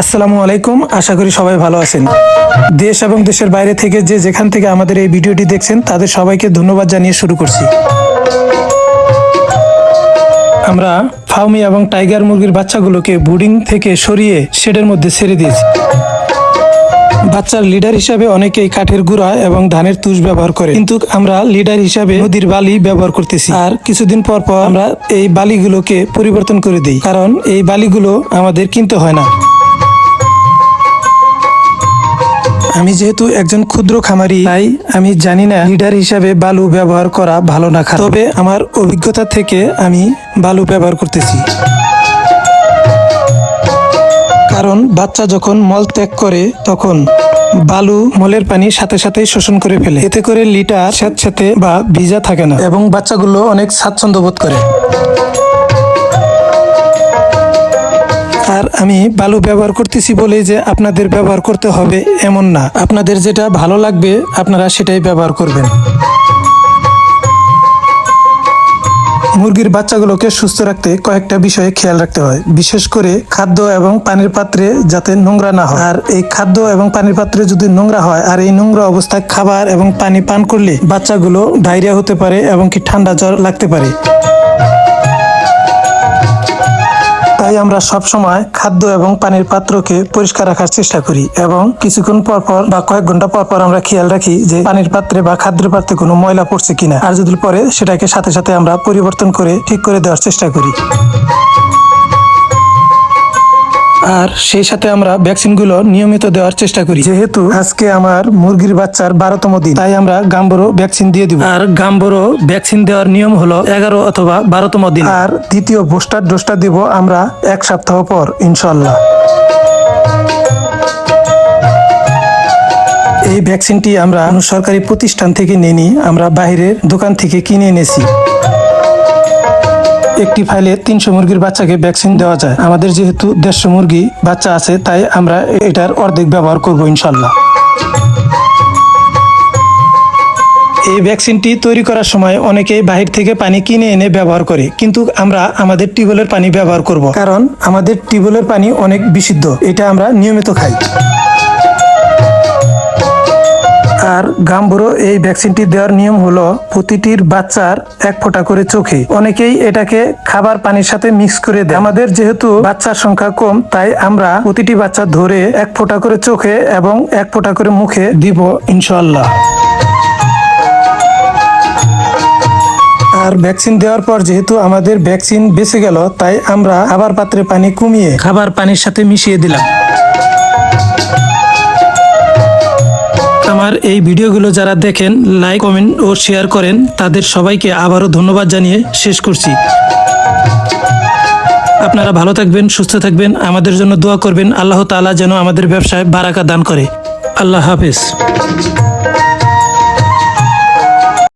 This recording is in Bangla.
আসসালামু আলাইকুম, আশা করি সবাই ভালো আছেন। দেশ এবং দেশের বাইরে থেকে যে যেখান থেকে আমাদের এই ভিডিওটি দেখছেন, তাদের সবাইকে ধন্যবাদ জানিয়ে শুরু করছি। আমরা ফাউমি এবং টাইগার মুরগির বাচ্চাগুলোকে বুডিং থেকে সরিয়ে শেডের মধ্যে ছেড়ে দিয়েছি। বাচ্চার লিডার হিসাবে অনেকেই কাঠের গুঁড়া এবং ধানের তুষ ব্যবহার করে কিন্তু আমরা লিডার হিসাবে নদীর বালি ব্যবহার করতেছি। আর কিছুদিন পর পর আমরা এই বালিগুলোকে পরিবর্তন করে দিই। কারণ এই বালিগুলো আমাদের কিনতে হয় না। আমি যেহেতু একজন ক্ষুদ্র খামারি, তাই আমি জানি না লিডার হিসাবে বালু ব্যবহার করা ভালো না। তবে আমার অভিজ্ঞতা থেকে আমি বালু ব্যবহার করতেছি। কারণ বাচ্চা যখন মল ত্যাগ করে, তখন বালু মলের পানি সাথে সাথে শোষণ করে ফেলে। এতে করে লিটার স্যাঁতস্যাঁতে বা ভিজা থাকে না, এবং বাচ্চাগুলো অনেক স্বাচ্ছন্দ্য বোধ করে। আমি বালু ব্যবহার করতেছি বলে যে আপনাদের ব্যবহার করতে হবে এমন না। আপনাদের যেটা ভালো লাগবে, আপনারা সেটাই ব্যবহার করবেন। মুরগির বাচ্চাগুলোকে সুস্থ রাখতে কয়েকটা বিষয়ে খেয়াল রাখতে হয়। বিশেষ করে খাদ্য এবং পানির পাত্রে যাতে নোংরা না হয়। আর এই খাদ্য এবং পানির পাত্রে যদি নোংরা হয়, আর এই নোংরা অবস্থায় খাবার এবং পানি পান করলে বাচ্চাগুলো ডায়রিয়া হতে পারে এবং কি ঠান্ডা জ্বর লাগতে পারে। তাই আমরা সব সময় খাদ্য এবং পানির পাত্রকে পরিষ্কার রাখার চেষ্টা করি এবং কিছুক্ষণ পর পর বা কয়েক ঘণ্টা পর পর আমরা খেয়াল রাখি যে পানির পাত্রে বা খাদ্যের পাত্রে কোনো ময়লা পড়ছে কিনা। আর যদি পরে সেটাকে সাথে সাথে আমরা পরিবর্তন করে ঠিক করে দেওয়ার চেষ্টা করি। আর সেই সাথে আমরা ভ্যাকসিনগুলো নিয়মিত দেওয়ার চেষ্টা করি। যেহেতু আজকে আমার মুরগির বাচ্চার বারোতম দিন তাই আমরা গাম্বরো ভ্যাকসিন দিয়ে দিব। আর গাম্বরো ভ্যাকসিন দেওয়ার নিয়ম হলো এগারো অথবা বারোতম দিন। আর দ্বিতীয় বুস্টার ডোজটা দিব আমরা এক সপ্তাহ পর ইনশাল্লাহ এই ভ্যাকসিনটি আমরা সরকারি প্রতিষ্ঠান থেকে নিইনি আমরা বাইরের দোকান থেকে কিনে এনেছি। একটি ফাইলে তিনশো মুরগির বাচ্চাকে ভ্যাকসিন দেওয়া যায়। আমাদের যেহেতু দেড়শো মুরগি বাচ্চা আছে, তাই আমরা এটার অর্ধেক ব্যবহার করব ইনশাল্লাহ। এই ভ্যাকসিনটি তৈরি করার সময় অনেকেই বাহির থেকে পানি কিনে এনে ব্যবহার করে, কিন্তু আমরা আমাদের টিউবওয়েলের পানি ব্যবহার করব। কারণ আমাদের টিউবওয়েলের পানি অনেক বিশুদ্ধ, এটা আমরা নিয়মিত খাই। আর গাম্বুরো এই ভ্যাকসিনটি দেওয়ার নিয়ম হলো, প্রতিটির বাচ্চার এক ফোঁটা করে চোখে। অনেকেই এটাকে খাবার পানির সাথে মিক্স করে দেয়। আমাদের যেহেতু বাচ্চার সংখ্যা কম, তাই আমরা প্রতিটি বাচ্চা ধরে এক ফোঁটা করে চোখে এবং এক ফোঁটা করে মুখে দিব ইনশাল্লাহ আর ভ্যাকসিন দেওয়ার পর যেহেতু আমাদের ভ্যাকসিন বেঁচে গেল, তাই আমরা খাবার পাত্রে পানি কমিয়ে খাবার পানির সাথে মিশিয়ে দিলাম। আমার এই ভিডিওগুলো যারা দেখেন লাইক কমেন্ট ও শেয়ার করেন, তাদের সবাইকে আবারও ধন্যবাদ জানিয়ে শেষ করছি। আপনারা ভালো থাকবেন, সুস্থ থাকবেন, আমাদের জন্য দোয়া করবেন। আল্লাহ তালা যেন আমাদের ব্যবসায় বারাকা দান করে। আল্লাহ হাফেজ।